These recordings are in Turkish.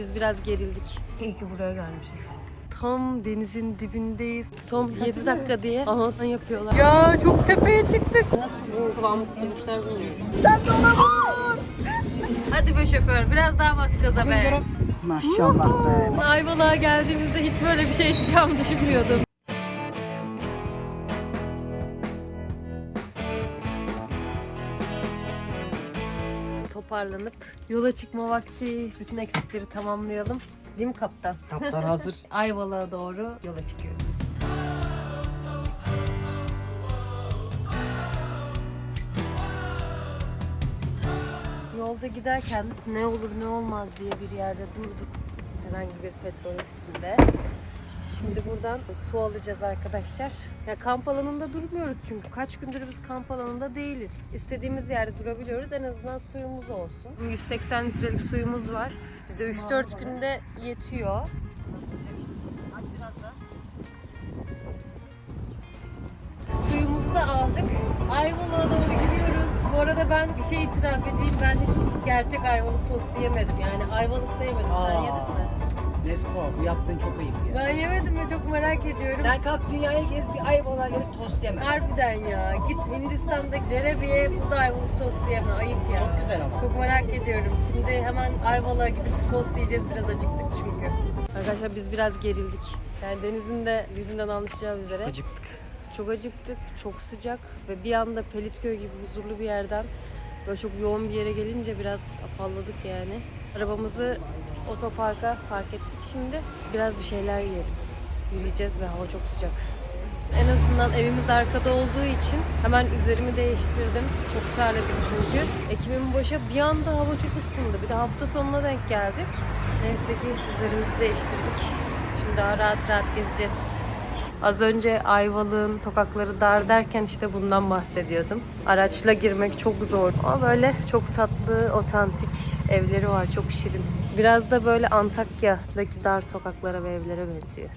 biz biraz gerildik. İyi ki buraya gelmişiz. Tam denizin dibindeyiz. Son 7 dakika diye anonsan yapıyorlar. Ya çok tepeye çıktık. Nasıl kıvamı tutmuşlar bilmiyorum. Sen de ona Hadi be şoför biraz daha bas gaza be. Maşallah be. Ayvalık'a geldiğimizde hiç böyle bir şey yaşayacağımı düşünmüyordum. Toparlanıp yola çıkma vakti. Bütün eksikleri tamamlayalım. Değil mi kaptan? Kaptan hazır. Ayvalık'a doğru yola çıkıyoruz. Yolda giderken ne olur ne olmaz diye bir yerde durduk. Herhangi bir petrol ofisinde. Şimdi buradan su alacağız arkadaşlar. Ya kamp alanında durmuyoruz çünkü kaç gündür biz kamp alanında değiliz. İstediğimiz yerde durabiliyoruz. En azından suyumuz olsun. 180 litrelik suyumuz var. Bize 3-4 günde yetiyor. Suyumuzu da aldık. Ayvalık'a doğru gidiyoruz. Bu arada ben bir şey itiraf edeyim. Ben hiç gerçek ayvalık tostu yemedim. Yani ayvalıkta yemedim. Sen yedin mi? Nesko bu yaptığın çok ayıp ya. Ben yemedim ve çok merak ediyorum. Sen kalk dünyaya gez bir ayıbola gelip tost yeme. Harbiden ya. Git Hindistan'daki Cerebiye burada ayvalık tostu yeme. Ayıp ya. Çok güzel ama. Çok merak ediyorum. Şimdi hemen Ayvalık'a gidip tost yiyeceğiz. Biraz acıktık çünkü. Arkadaşlar biz biraz gerildik. Yani denizin de yüzünden anlaşılacağı üzere. Acıktık. Çok acıktık, çok sıcak ve bir anda Pelitköy gibi huzurlu bir yerden böyle çok yoğun bir yere gelince biraz afalladık yani. Arabamızı otoparka park ettik şimdi. Biraz bir şeyler yiyelim. Yürüyeceğiz ve hava çok sıcak. En azından evimiz arkada olduğu için hemen üzerimi değiştirdim. Çok terledim çünkü. Ekim'in başa bir anda hava çok ısındı. Bir de hafta sonuna denk geldik. Neyse ki üzerimizi değiştirdik. Şimdi daha rahat rahat gezeceğiz. Az önce Ayvalık'ın sokakları dar derken işte bundan bahsediyordum. Araçla girmek çok zor ama böyle çok tatlı, otantik evleri var. Çok şirin. Biraz da böyle Antakya'daki dar sokaklara ve evlere benziyor.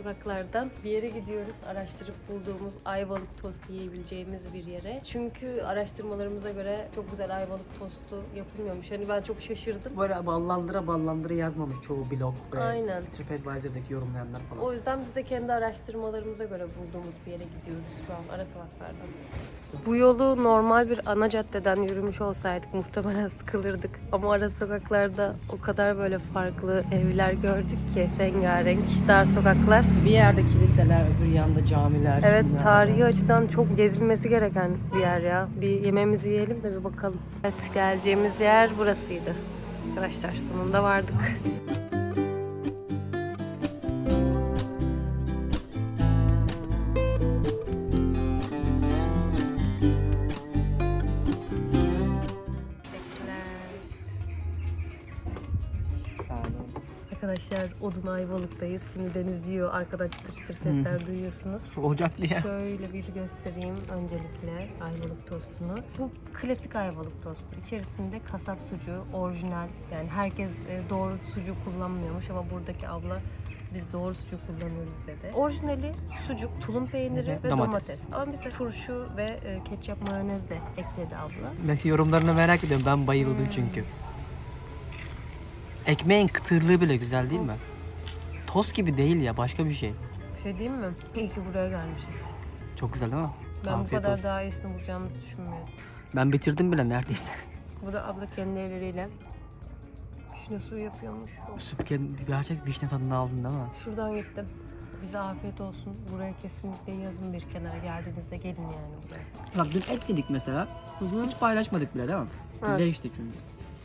Sokaklardan bir yere gidiyoruz. Araştırıp bulduğumuz ayvalık tost yiyebileceğimiz bir yere. Çünkü araştırmalarımıza göre çok güzel ayvalık tostu yapılmıyormuş. Hani ben çok şaşırdım. Böyle ballandıra ballandıra yazmamış çoğu blog ve Aynen. TripAdvisor'daki yorumlayanlar falan. O yüzden biz de kendi araştırmalarımıza göre bulduğumuz bir yere gidiyoruz şu an ara sokaklardan. Bu yolu normal bir ana caddeden yürümüş olsaydık muhtemelen sıkılırdık. Ama ara sokaklarda o kadar böyle farklı evler gördük ki rengarenk dar sokaklar. Bir yerde kiliseler, öbür yanda camiler. Evet tarihi açıdan çok gezilmesi gereken bir yer ya. Bir yemeğimizi yiyelim de bir bakalım. Evet geleceğimiz yer burasıydı. Arkadaşlar sonunda vardık. Odun Ayvalık'tayız. Şimdi deniz yiyor. Arkadan çıtır çıtır sesler duyuyorsunuz. Ocaklı ya. Şöyle bir göstereyim öncelikle ayvalık tostunu. Bu klasik ayvalık tostu. İçerisinde kasap sucuğu, orijinal. Yani herkes e, doğru sucuğu kullanmıyormuş ama buradaki abla biz doğru sucuğu kullanıyoruz dedi. Orijinali sucuk, tulum peyniri Hı hı, ve domates. domates. Ama bize turşu ve e, ketçap mayonez de ekledi abla. Mesela yorumlarını merak ediyorum. Ben bayıldım çünkü. Ekmeğin kıtırlığı bile güzel değil mi? Tost gibi değil ya başka bir şey. Bir şey diyeyim mi? İyi ki buraya gelmişiz. Çok güzel değil mi? Ben bu Afiyet kadar olsun. daha iyisini bulacağımızı düşünmüyorum. Ben bitirdim bile neredeyse. Bu da abla kendi elleriyle vişne suyu yapıyormuş. Süper gerçek vişne tadını aldın değil mi? Şuradan gittim. Bize afiyet olsun. Buraya kesinlikle yazın bir kenara geldiğinizde gelin yani buraya. Bak dün et yedik mesela. Hiç paylaşmadık bile değil mi? Evet. İşte çünkü.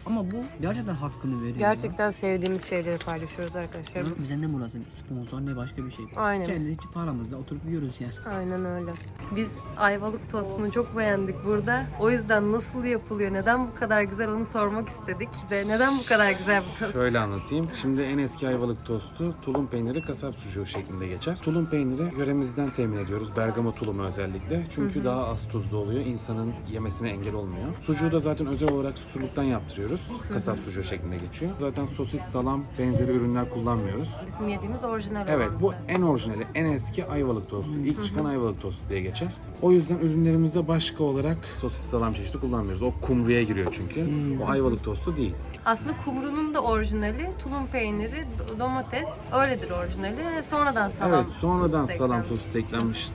Ama bu gerçekten hakkını veriyor. Gerçekten sevdiğimiz şeyleri paylaşıyoruz arkadaşlar. Ya. Bize ne burası? Sponsor ne başka bir şey. Aynen. Kendi paramızla oturup yiyoruz yani. Aynen öyle. Biz ayvalık tostunu çok beğendik burada. O yüzden nasıl yapılıyor, neden bu kadar güzel onu sormak istedik. Ve neden bu kadar güzel bu tost? Şöyle anlatayım. Şimdi en eski ayvalık tostu tulum peyniri kasap sucuğu şeklinde geçer. Tulum peyniri yöremizden temin ediyoruz. Bergama tulumu özellikle. Çünkü daha az tuzlu oluyor. İnsanın yemesine engel olmuyor. Sucuğu da zaten özel olarak susurluktan yaptırıyoruz. Kullanıyoruz. Kasap sucuğu şeklinde geçiyor. Zaten sosis, salam benzeri ürünler kullanmıyoruz. Bizim yediğimiz orijinal Evet bu en orijinali, en eski ayvalık tostu. İlk çıkan ayvalık tostu diye geçer. O yüzden ürünlerimizde başka olarak sosis salam çeşidi kullanmıyoruz. O kumruya giriyor çünkü. O ayvalık tostu değil. Aslında kumrunun da orijinali tulum peyniri, do- domates öyledir orijinali. Sonradan salam. evet sonradan sosu salam eklenmiş. sosu eklenmiş.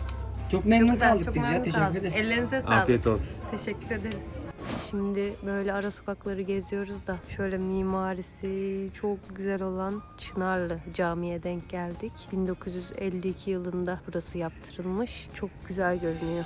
Çok memnun Güzel, kaldık çok biz ya. memnun Teşekkür kaldım. ederiz. Ellerinize sağlık. Afiyet olsun. Teşekkür ederiz. Şimdi böyle ara sokakları geziyoruz da şöyle mimarisi çok güzel olan Çınarlı Camii'ye denk geldik. 1952 yılında burası yaptırılmış. Çok güzel görünüyor.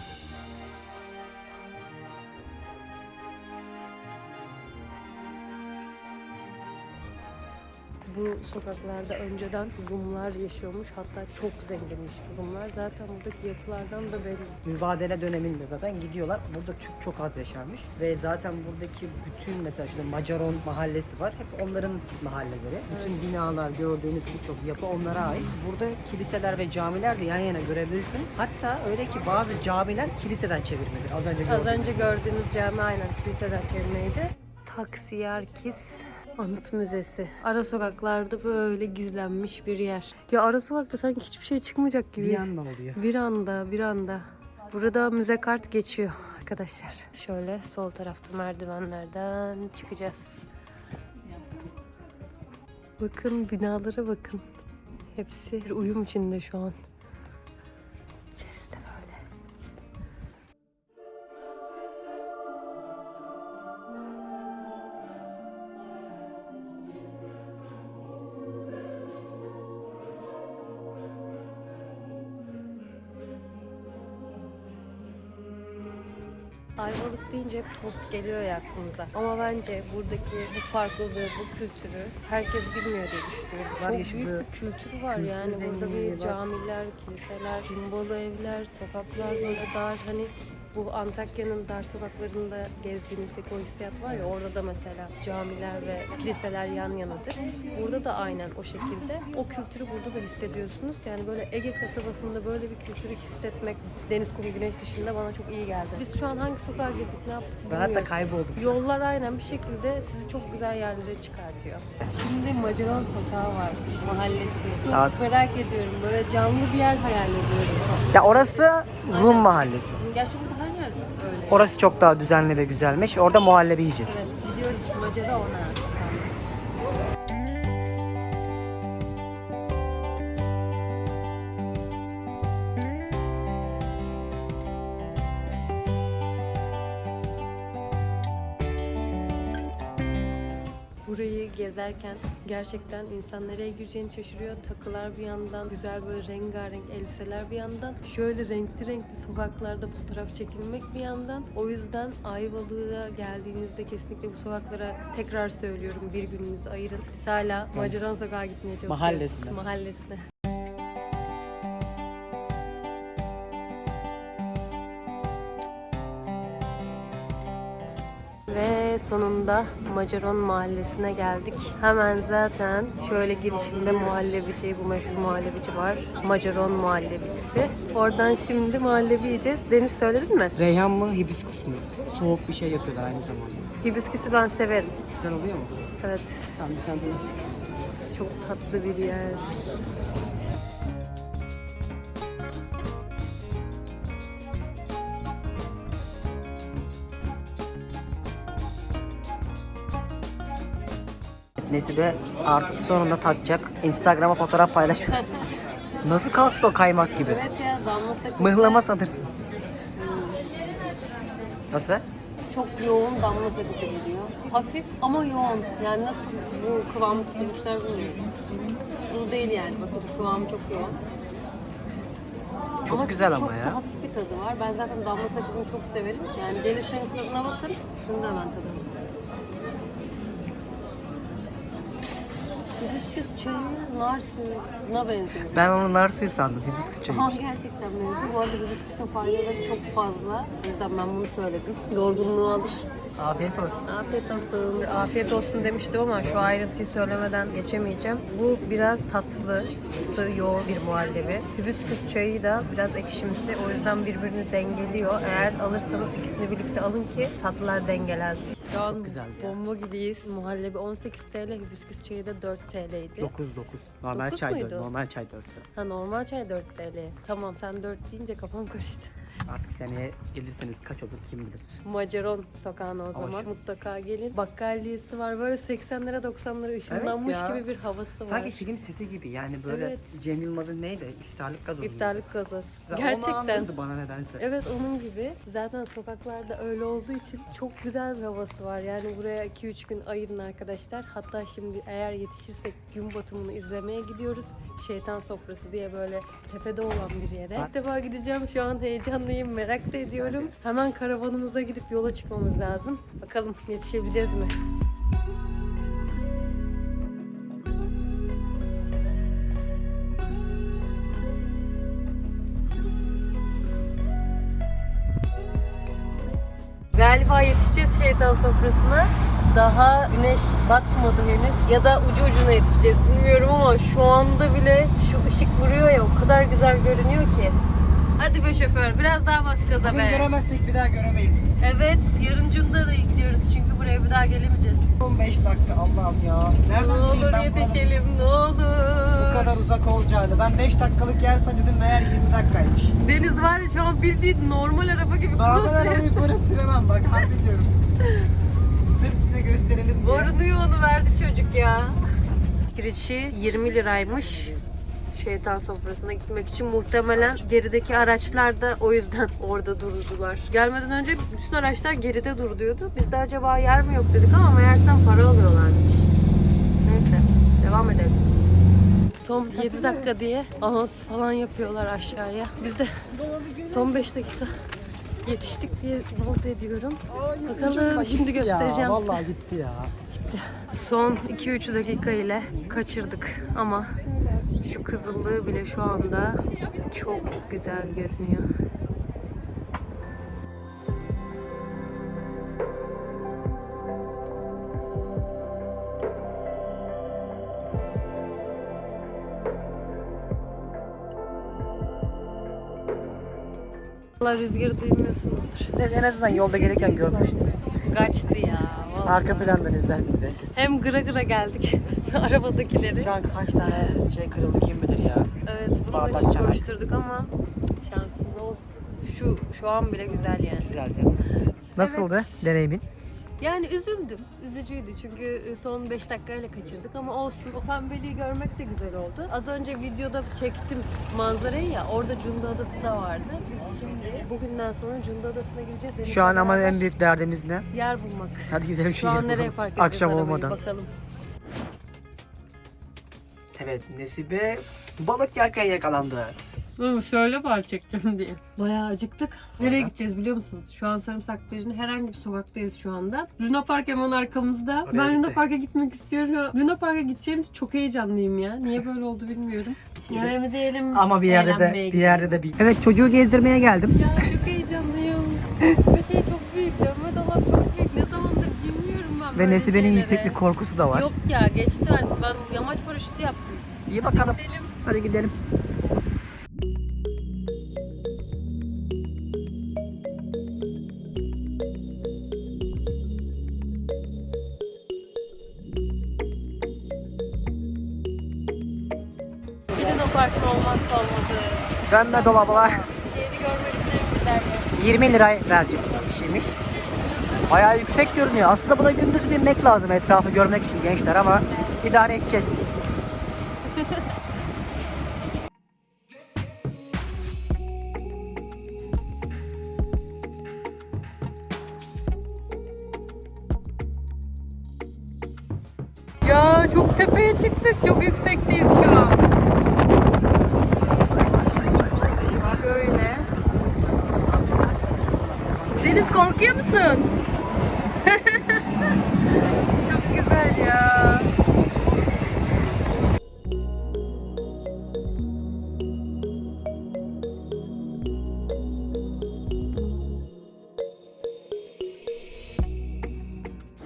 Bu sokaklarda önceden Rumlar yaşıyormuş. Hatta çok zenginmiş Rumlar. Zaten buradaki yapılardan da belli. Mübadele döneminde zaten gidiyorlar. Burada Türk çok az yaşarmış. Ve zaten buradaki bütün mesela şurada Macaron mahallesi var. Hep onların mahalleleri. Bütün binalar gördüğünüz birçok yapı onlara ait. Burada kiliseler ve camiler de yan yana görebilirsin. Hatta öyle ki bazı camiler kiliseden çevirmedir. Az önce Az önce gördüğünüz cami aynen kiliseden çevirmeydi. Taksiyarkis Anıt Müzesi. Ara sokaklarda böyle gizlenmiş bir yer. Ya ara sokakta sanki hiçbir şey çıkmayacak gibi. Bir anda oluyor. Bir anda, bir anda. Burada müze kart geçiyor arkadaşlar. Şöyle sol tarafta merdivenlerden çıkacağız. Bakın binalara bakın. Hepsi uyum içinde şu an. Ses Ayvalık deyince hep tost geliyor ya aklımıza. Ama bence buradaki bu farklılığı, bu kültürü herkes bilmiyor diye düşünüyorum. Var Çok yaşadığı büyük bir kültürü var kültür yani. Burada bir camiler, kiliseler, cumbalı evler, sokaklar böyle dar. Hani bu Antakya'nın dar sokaklarında gezdiğimizdeki o hissiyat var ya orada da mesela camiler ve kiliseler yan yanadır. Burada da aynen o şekilde. O kültürü burada da hissediyorsunuz. Yani böyle Ege kasabasında böyle bir kültürü hissetmek deniz, kum, güneş dışında bana çok iyi geldi. Biz şu an hangi sokağa girdik, ne yaptık Ben bilmiyoruz. hatta kayboldum. Yollar aynen bir şekilde sizi çok güzel yerlere çıkartıyor. Şimdi Macaron Sokağı varmış, mahallesi. Çok Evet. merak ediyorum. Böyle canlı bir yer hayal ediyorum. Ya orası Rum mahallesi. Gerçi burada. Orası çok daha düzenli ve güzelmiş. Orada muhallebi yiyeceğiz. Evet, gidiyoruz Macera ona. Gezerken gerçekten insan nereye gireceğini şaşırıyor. Takılar bir yandan, güzel böyle rengarenk elbiseler bir yandan. Şöyle renkli renkli sokaklarda fotoğraf çekilmek bir yandan. O yüzden Ayvalık'a geldiğinizde kesinlikle bu sokaklara tekrar söylüyorum bir gününüzü ayırın. Biz hala Macaron Sokağa gitmeye çalışıyoruz. Mahallesine. Mahallesine. Sonunda Macaron Mahallesi'ne geldik. Hemen zaten şöyle girişinde muhallebici, bu meşhur muhallebici var. Macaron Muhallebicisi. Oradan şimdi muhallebi yiyeceğiz. Deniz söyledin mi? Reyhan mı, hibiskus mu? Soğuk bir şey yapıyorlar aynı zamanda. Hibisküsü ben severim. Güzel oluyor mu? Evet. Tamam bir tane de- Çok tatlı bir yer. Nesibe artık sonunda takacak. Instagram'a fotoğraf paylaşıyor. Nasıl kalktı o kaymak gibi? Evet ya damla sakızı. Mıhlama sanırsın. Nasıl? Çok yoğun damla sakızı geliyor. Hafif ama yoğun. Yani nasıl bu kıvamı tutmuşlar bilmiyorum. Sulu değil yani. Bakın kıvamı çok yoğun. Çok güzel ama çok ya. da hafif bir tadı var. Ben zaten damla sakızını çok severim. Yani gelirseniz tadına bakın. Şunu da hemen tadalım. Hibiskus çayı nar suyuna benziyor. Ben onu nar suyu sandım. Hibiskus Aha çayıymış. gerçekten benziyor. Bu arada hibiskusun faydaları çok fazla. O yüzden ben bunu söyledim. Yorgunluğu alır. Afiyet olsun. Afiyet olsun. Afiyet olsun demiştim ama şu ayrıntıyı söylemeden geçemeyeceğim. Bu biraz tatlı, sı, yoğun bir muhallebi. Hibiskus çayı da biraz ekşimsi. O yüzden birbirini dengeliyor. Eğer alırsanız ikisini birlikte alın ki tatlılar dengelensin. Şu an Çok güzeldi ya. bomba gibiyiz. Muhallebi 18 TL, hibiskus çayı da 4 TL'ydi. 9 9. Normal Dokuz çay muydu? 4. Normal çay 4 Ha normal çay 4 TL. Tamam sen 4 deyince kafam karıştı. Artık seneye gelirseniz kaç olur kim bilir. Macaron sokağına o zaman. şu- Mutlaka gelin. Bakkalliyesi var. Böyle 80'lere 90'lara ışınlanmış ya. gibi bir havası var. Sanki film seti gibi yani böyle Evet. Cem Yılmaz'ın neydi? İftarlık gazozu. İftarlık gazoz. Onu Gerçekten. andırdı bana nedense. Evet onun gibi. Zaten sokaklarda öyle olduğu için çok güzel bir havası var. Yani buraya 2-3 gün ayırın arkadaşlar. Hatta şimdi eğer yetişirsek gün batımını izlemeye gidiyoruz. Şeytan sofrası diye böyle tepede olan bir yere. İlk defa gideceğim. Şu an heyecanlıyım. Merak da ediyorum. Hemen karavanımıza gidip yola çıkmamız lazım. Bakalım yetişebileceğiz mi? Galiba yetişeceğiz şeytan sofrasına. Daha güneş batmadı henüz ya da ucu ucuna yetişeceğiz bilmiyorum ama şu anda bile şu ışık vuruyor ya o kadar güzel görünüyor ki. Hadi be şoför biraz daha bas gaza Bugün be. göremezsek bir daha göremeyiz. Evet yarın Cunda da gidiyoruz çünkü buraya bir daha gelemeyeceğiz. 15 dakika Allah'ım ya. Ne Nereden bileyim olur ben yetişelim ne olur. bu kadar uzak olacağını. Ben 5 dakikalık yer sanıyordum meğer 20 dakikaymış. Deniz var ya şu an bildiğin normal araba gibi. Normal cross arabayı böyle süremem bak harbi diyorum. Sırf size gösterelim diye. Borunuyor onu verdi çocuk ya. Girişi 20 liraymış. Şeytan sofrasına gitmek için muhtemelen gerideki araçlar da o yüzden orada durdular. Gelmeden önce bütün araçlar geride dur diyordu. Biz de acaba yer mi yok dedik ama meğersem para alıyorlarmış. Neyse devam edelim. Son 7 dakika diye anons falan yapıyorlar aşağıya. Biz de son 5 dakika yetiştik diye umut ediyorum. Bakalım şimdi göstereceğim ya, size. Vallahi gitti ya. Son 2-3 dakika ile kaçırdık ama şu kızıllığı bile şu anda çok güzel görünüyor. Allah rüzgarı duymuyorsunuzdur. Neyse en azından yolda gelirken görmüştük biz. Kaçtı ya. vallahi. Arka plandan izlersiniz en kötü. Hem gıra gıra geldik arabadakileri. Şu an kaç tane şey kırıldı kim bilir ya. Evet bunun Bardak için çanak. koşturduk ama şansımız olsun. Şu şu an bile güzel yani. Güzeldi. Nasıldı Evet. deneyimin? Yani üzüldüm. Üzücüydü çünkü son 5 dakikayla kaçırdık ama olsun. O pembeliği görmek de güzel oldu. Az önce videoda çektim manzarayı ya. Orada Cunda Adası da vardı. Biz şimdi bugünden sonra Cunda Adası'na gideceğiz. Denizle Şu an ama en büyük derdimiz ne? yer bulmak. Hadi gidelim şu, Şu an nereye park edeceğiz Akşam olmadan. bakalım. Evet Nesibe balık yerken yakalandı. Hı, şöyle var çekeceğim diye. Bayağı acıktık. Nereye gideceğiz biliyor musunuz? Şu an Sarımsak Plajı'nın herhangi bir sokaktayız şu anda. Luna Park hemen arkamızda. Oraya ben Luna gitti. Park'a gitmek istiyorum. Luna Park'a gideceğim için çok heyecanlıyım ya. Niye böyle oldu bilmiyorum. Yemeğimizi yiyelim. Ama bir yerde de bir yerde de bir. Evet çocuğu gezdirmeye geldim. Ya çok heyecanlıyım. Ve şey çok Ve böyle Nesibe'nin şeylere. yükseklik korkusu da var. Yok ya geçti artık. Ben yamaç paraşütü yaptım. İyi bakalım. Gidelim. Hadi gidelim. Bir Luna Park'ın olmazsa olmazı. Dönme dolabılar. Şehri görmek için en güzel yer. 20 lira verecek kişiymiş. Bayağı yüksek görünüyor. Aslında buna gündüz binmek lazım etrafı görmek için gençler ama idare edeceğiz. Ya çok tepeye çıktık. Çok yüksekteyiz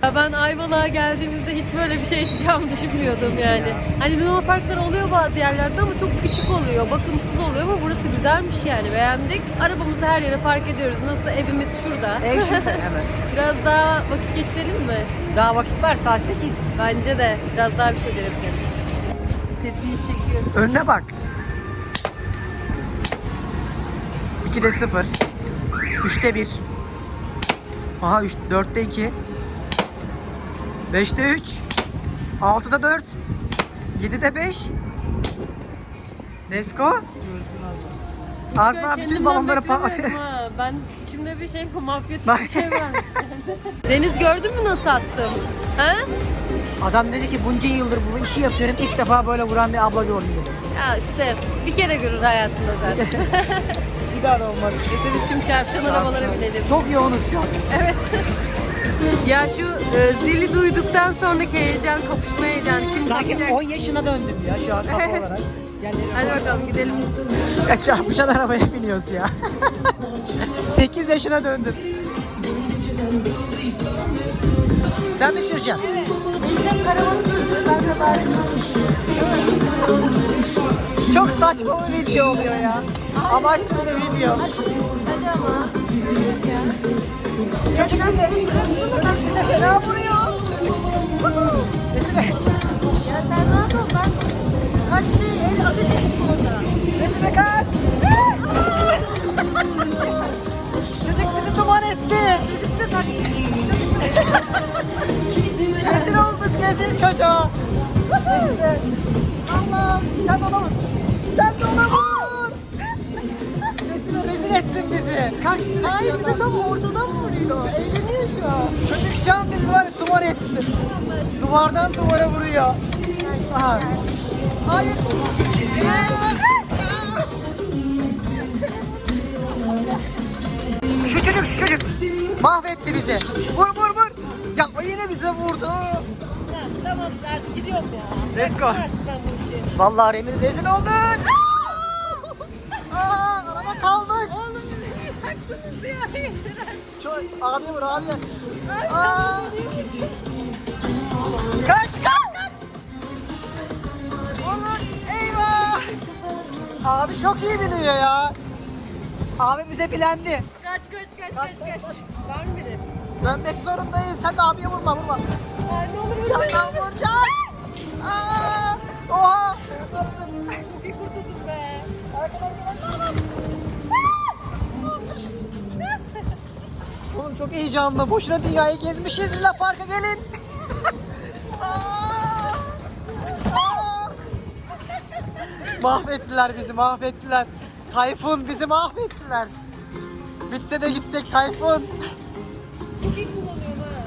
Ya ben Ayvalık'a geldiğimizde hiç böyle bir şey yaşayacağımı düşünmüyordum yani. Hani Luna Parklar oluyor bazı yerlerde ama çok küçük oluyor, bakımsız oluyor ama burası güzelmiş yani beğendik. Arabamızı her yere park ediyoruz. Nasıl evimiz şurada. Ev şurada hemen. Biraz daha vakit geçirelim mi? Daha vakit var saat 8. Bence de biraz daha bir şeyler yapalım. Tetiği çekiyorum. Önüne bak. 2'de 0. 3'te 1. Aha 3, 4'te 2. 5'te 3. 6'da 4. 7'de 5. Nesko? Az daha bütün balonları beklemiyordum pa- ha. Ben içimde bir şey mafya bir şey var. Deniz gördün mü nasıl attım? Ha? Adam dedi ki bunca yıldır bu işi yapıyorum ilk defa böyle vuran bir abla gördüm dedi. Ya işte bir kere görür hayatında zaten. Bir daha da olmaz. Biz şimdi çarpışan arabalara binelim. Çok yoğunuz şu an. Evet. Ya şu e, zili duyduktan sonraki heyecan, kapışma heyecanı kim Sanki takacak? 10 yaşına döndüm ya şu an kafa olarak. Gel Nesko. Hadi bakalım gidelim. Ya çarpışan arabaya biniyoruz ya. 8 yaşına döndüm. Sen mi süreceksin? Hep karavanı sürüyor, ben de bari. Çok saçma bir video oluyor ya. Amaçsız bir video. Hadi, hadi ama. El ateş ettim orada. Nesine kaç. Çocuk bizi duman etti. Çocuk bizi taktı. Rezil olduk rezil çocuğa. Nesine. Allah sen ona vur. Sen de ona vur. Nesine rezil ettin bizi. Kaç Hayır bize tam ortadan vuruyor. Eğleniyor şu an. Çocuk şu an bizi var ya duman etti. Duvardan duvara vuruyor. Aha. Hayır. Şu çocuk şu çocuk mahvetti bizi. Vur vur vur. Ya o yine bize vurdu. Tamam artık gidiyorum ya. Let's go. Artık ben bu işi. Vallahi Remil rezil oldun. Aa, arada kaldık. Oğlum bizi niye taktınız ya? Şu abi vur abi. Aa. Kaç kaç Abi çok iyi biniyor ya. Abi bize bilendi. Kaç kaç kaç kaç kaç. Var mı biri? Dönmek zorundayız. Sen de abiye vurma vurma. Var ne olur vurma. Yandan vuracak. Aa. Oha. Çok iyi kurtulduk be. Arkadan gelenler var. Oğlum çok heyecanlı. Boşuna dünyayı gezmişiz. Luna Park'a gelin. Aa! Aa! Mahvettiler bizi, mahvettiler. Tayfun bizi mahvettiler. Bitse de gitsek Tayfun. Çok iyi kullanıyorum ha.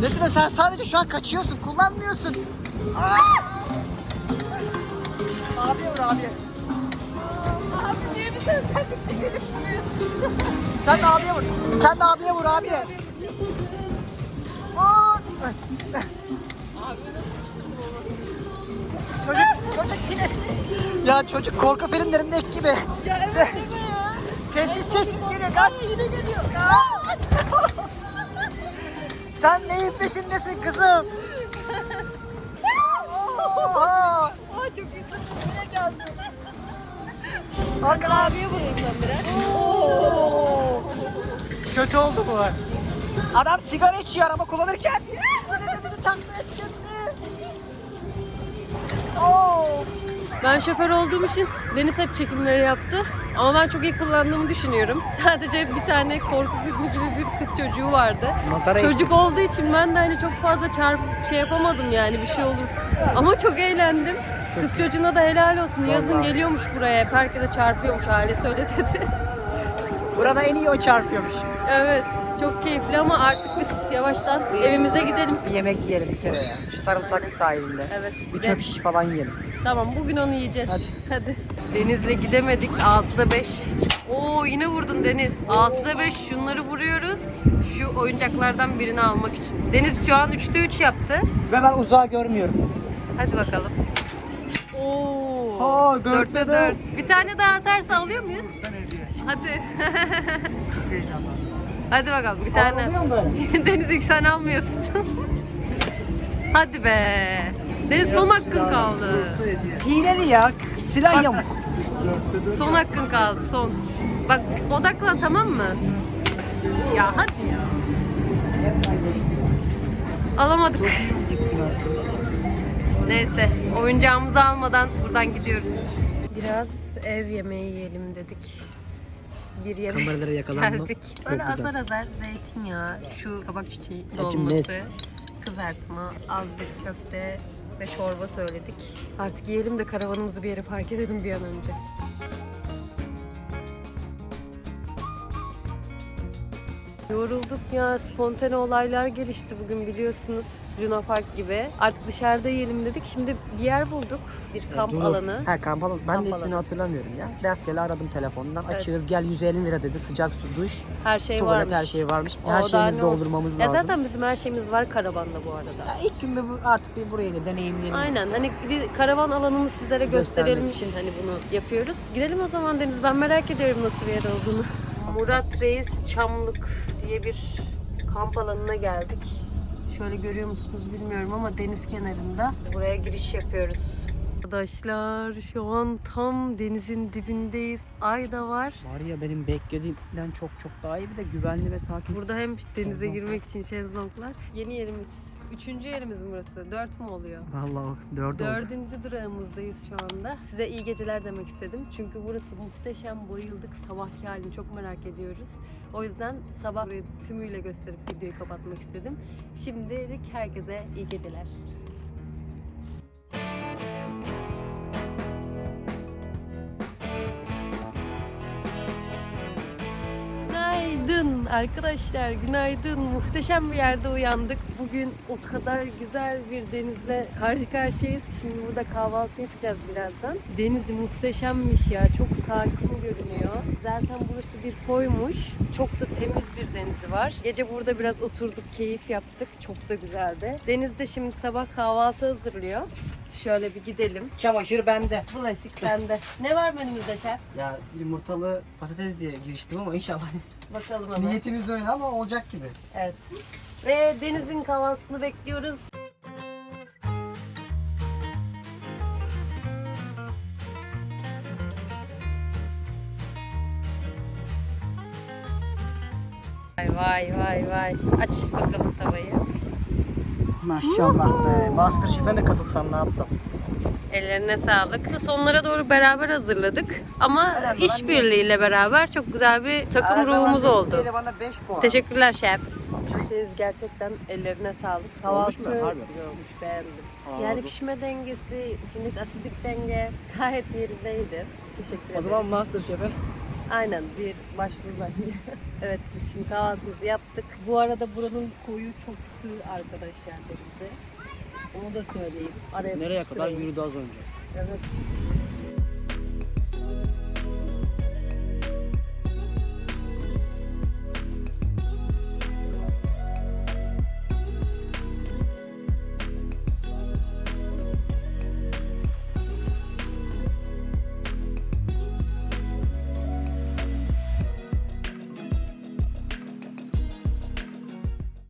Nesine sen sadece şu an kaçıyorsun, kullanmıyorsun. Aa! Abi vur abi. Abi niye bize özellikle gelip vuruyorsun? Sen de abiye vur. Sen de abiye vur abi. Vur. Abi nasıl sıçtım bunu? Çocuk, çocuk yine. Ya çocuk korku filmlerindeki gibi. Ya evet ya? Sessiz sessiz geliyor. Kaç. Yine geliyor. Kaç. Sen neyin peşindesin kızım? Oha. Aa çok iyi. Yine geldi. Arkadan. abiye vurayım ben biraz. Oo. Kötü oldu bu. Adam sigara içiyor araba kullanırken. Yine de bizi takla etti. Oo. Ben şoför olduğum için Deniz hep çekimleri yaptı. Ama ben çok iyi kullandığımı düşünüyorum. Sadece bir tane korku filmi gibi bir kız çocuğu vardı. Matara Çocuk olduğu için ben de hani çok fazla çarpıp şey yapamadım yani bir şey olur. Ama çok eğlendim. Kız çocuğuna da helal olsun. Yazın Vallahi. geliyormuş buraya. hep Herkese çarpıyormuş ailesi öyle dedi. Burada en iyi o çarpıyormuş. evet. Çok keyifli ama artık biz yavaştan evimize gidelim. Bir yemek yiyelim bir kere ya. Şu sarımsaklı sahilinde. Evet. Bir de- çöp şiş falan yiyelim. Tamam bugün onu yiyeceğiz. Hadi. Hadi. Deniz'le gidemedik. 6'da 5. Oo yine vurdun Deniz. 6'da 5 şunları vuruyoruz. Şu oyuncaklardan birini almak için. Deniz şu an 3'te 3 yaptı. Ve ben uzağı görmüyorum. Hadi bakalım. Oo. Aa, dörtte 4'te dört. 4. Bir tane daha atarsa alıyor muyuz? Sen hediye. Hadi. Çok heyecanlandım. Hadi bakalım bir tane. Deniz ilk sen almıyorsun. Hadi be. Deniz son hakkın kaldı. Hileli ya. Silah yamuk. Son hakkın kaldı son. Bak odaklan tamam mı? Ya hadi ya. Alamadık. Neyse oyuncağımızı almadan buradan gidiyoruz. Biraz ev yemeği yiyelim dedik. Bir yere Kameralara yakalanma. geldik. Çok Böyle güzel. azar azar zeytinyağı, şu kabak çiçeği Acım dolması, kızartma, az bir köfte ve çorba söyledik. Artık yiyelim de karavanımızı bir yere park edelim bir an önce. Yorulduk ya. Spontane olaylar gelişti bugün biliyorsunuz. Luna Park gibi. Artık dışarıda yiyelim dedik. Şimdi bir yer bulduk. Bir kamp Dur. alanı. He kamp alanı. Ben Kamp de ismini alanı. hatırlamıyorum ya. Rastgele aradım telefondan. Evet. Açığız gel 150 lira dedi. Sıcak su, duş, Her şey tuvalet varmış. her şey varmış. O Her şeyimizi ne olsun. doldurmamız Ya lazım. zaten bizim her şeyimiz var karavanda bu arada. Ya ilk gün bir bu- artık bir burayı da deneyimleyelim. Aynen hani bir karavan alanını sizlere gösterelim Göstermek için hani bunu yapıyoruz. Gidelim o zaman Deniz ben merak ediyorum nasıl bir yer olduğunu. Murat Reis Çamlık diye bir kamp alanına geldik. Şöyle görüyor musunuz bilmiyorum ama deniz kenarında. Buraya giriş yapıyoruz. Arkadaşlar şu an tam denizin dibindeyiz. Ay da var. Var ya benim beklediğimden çok çok daha iyi bir de güvenli ve sakin. Burada hem denize girmek için şezlonglar. Yeni yerimiz. Üçüncü yerimiz mi burası. Dört mü oluyor? Vallahi dört oldu. Dördüncü durağımızdayız şu anda. Size iyi geceler demek istedim. Çünkü burası muhteşem, bayıldık. Sabahki halini çok merak ediyoruz. O yüzden sabah burayı tümüyle gösterip videoyu kapatmak istedim. Şimdilik herkese iyi geceler. Arkadaşlar, günaydın. Muhteşem bir yerde uyandık. Bugün o kadar güzel bir denizle karşı karşıyayız. ki Şimdi burada kahvaltı yapacağız birazdan. Deniz muhteşemmiş ya, çok sakin görünüyor. Zaten burası bir koymuş. Çok da temiz bir denizi var. Gece burada biraz oturduk, keyif yaptık. Çok da güzeldi. Denizde şimdi sabah kahvaltı hazırlıyor. Şöyle bir gidelim. Çamaşır bende. Bulaşık sende. Ne var menümüzde şef? Ya yumurtalı patates diye giriştim ama inşallah Bakalım hemen. niyetimiz öyle ama olacak gibi. Evet. Ve Deniz'in kahvaltısını bekliyoruz. Vay vay vay vay. Aç bakalım tavayı. Maşallah be. Masterchef'e mi katılsam ne yapsam? Ellerine sağlık. Sonlara doğru beraber hazırladık. Ama işbirliğiyle beraber çok güzel bir takım ruhumuz oldu. bana 5 puan. Teşekkürler şef. Deniz gerçekten ellerine sağlık. Kahvaltı mu? Harbi. olmuş beğendim. Aa, yani pişme dengesi, şimdi asidik denge gayet yerindeydi. Teşekkür O ederim. zaman Masterchef'e Aynen bir başvuru bence. evet biz şimdi kahvaltımızı yaptık. Bu arada buranın koyu çok sığ arkadaşlar denize. Onu da söyleyeyim. Araya nereye kadar sıkıştırayım. yürüdü az önce. Evet.